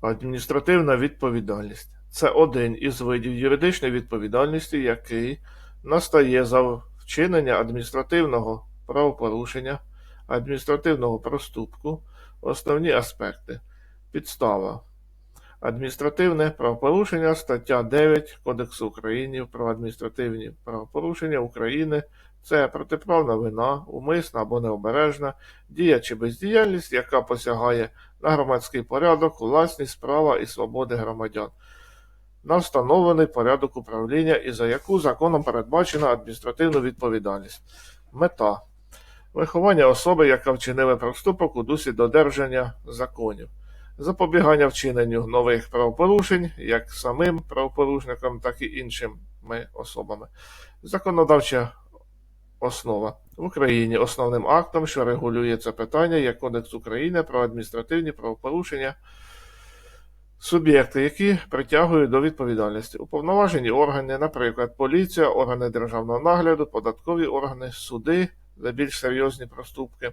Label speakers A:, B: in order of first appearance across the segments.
A: Адміністративна відповідальність. Це один із видів юридичної відповідальності, який настає за вчинення адміністративного правопорушення, адміністративного проступку, основні аспекти, підстава. Адміністративне правопорушення, стаття 9 Кодексу України про адміністративні правопорушення України це протиправна вина, умисна або необережна, дія чи бездіяльність, яка посягає на громадський порядок, власність, права і свободи громадян, на встановлений порядок управління і за яку законом передбачена адміністративна відповідальність. Мета виховання особи, яка вчинила проступок у дусі додержання законів, запобігання вчиненню нових правопорушень як самим правопорушникам, так і іншими особами. Законодавча основа в Україні основним актом, що регулює це питання, є Кодекс України про адміністративні правопорушення. Суб'єкти, які притягують до відповідальності, уповноважені органи, наприклад, поліція, органи державного нагляду, податкові органи, суди за більш серйозні проступки,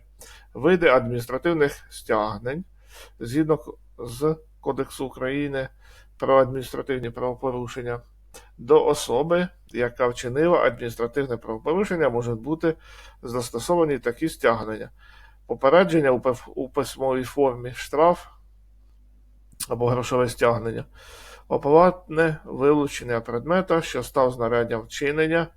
A: види адміністративних стягнень згідно з Кодексу України про адміністративні правопорушення. До особи, яка вчинила адміністративне правопорушення, можуть бути застосовані такі стягнення: попередження у письмовій формі, штраф або грошове стягнення, оплатне вилучення предмета, що став знаряддям вчинення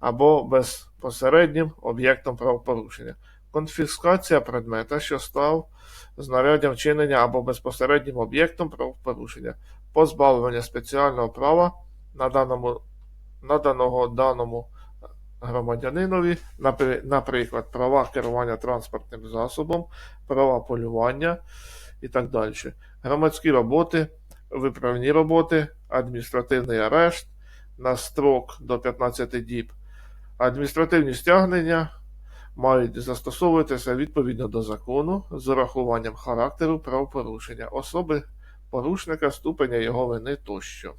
A: або безпосереднім об'єктом правопорушення, конфіскація предмета, що став знаряддям вчинення або безпосереднім об'єктом правопорушення, позбавлення спеціального права на даному, наданого даному громадянинові, наприклад, права керування транспортним засобом, права полювання і так далі. Громадські роботи, виправні роботи, адміністративний арешт на строк до 15 діб. Адміністративні стягнення мають застосовуватися відповідно до закону з урахуванням характеру правопорушення, особи порушника, ступеня його вини тощо.